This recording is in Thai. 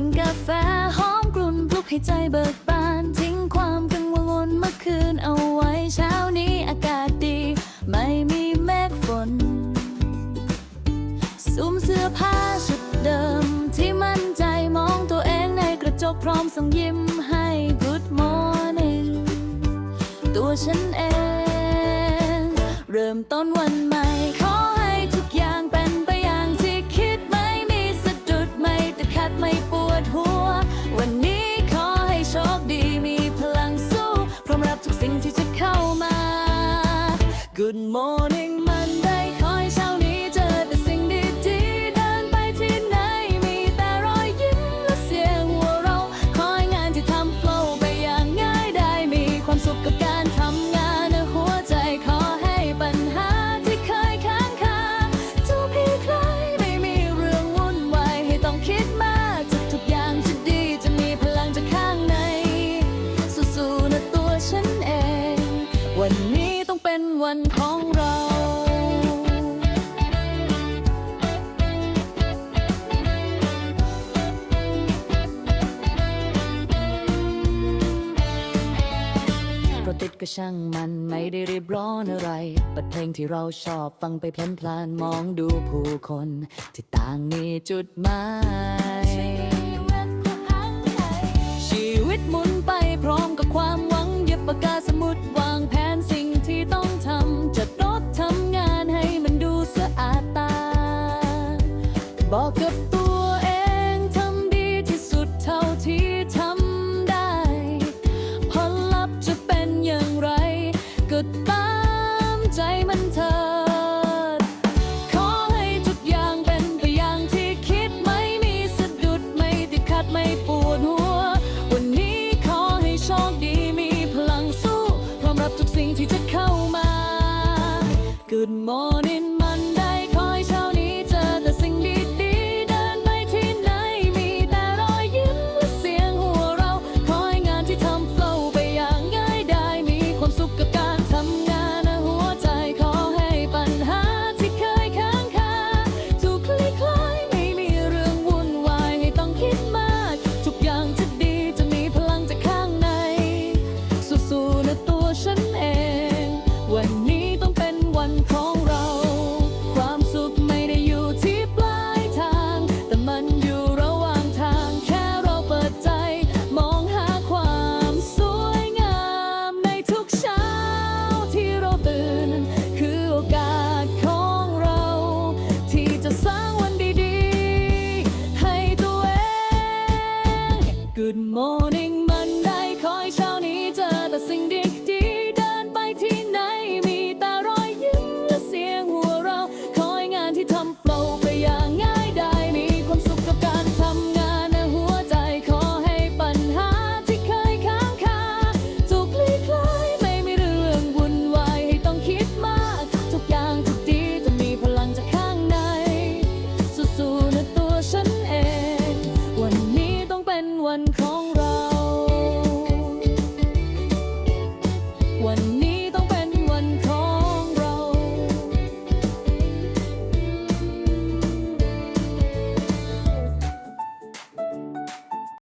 ่นกาแฟหอมกลุ่นปลุกให้ใจเบิกบาน ทิ้งความกังวลเมื่อคืนเอาไว้เช้านี้อากาศดี ไม่มีเมฆฝนสวมเสื้อผ้าชุดเดิม ที่มั่นใจมองตัวเองในกระจกพร้อมส่งยิ้มให้ Good morning ตัวฉันเอง เริ่มต้นวันใหม่ขอ ก็ช่างมันไม่ได้รีบร้อนอะไรเปิดเพลงที่เราชอบฟังไปเพลินพลานมองดูผู้คน ที่ต่างมีจุดหมายชีวิตหมุนไปพร้อมกับความหวังเย็บปากกาสมุดวางแผนสิ่งที่ต้องทำจัดรถทำงานให้มันดูสะอาดตา บอกกับตัว Good morning มันได้คอยเช้านี้เจอแต่สิ่งดีดีเดินไปที่ไหนมีแต่รอยยิ้มและเสียงหัวเราะคอยงานที่ทำโปล์ไปอย่างง่ายได้มีความสุขกับการทำงานในหัวใจขอให้ปัญหาที่เคยค้างคาถูกคลี่คลายไม่มีเรื่องวุ่นวายให้ต้องคิดมาก ทุกอย่างทุกดีจะมีพลังจากข้างใน สู้ๆนะตัวฉันเอง วันนี้ต้องเป็นวัน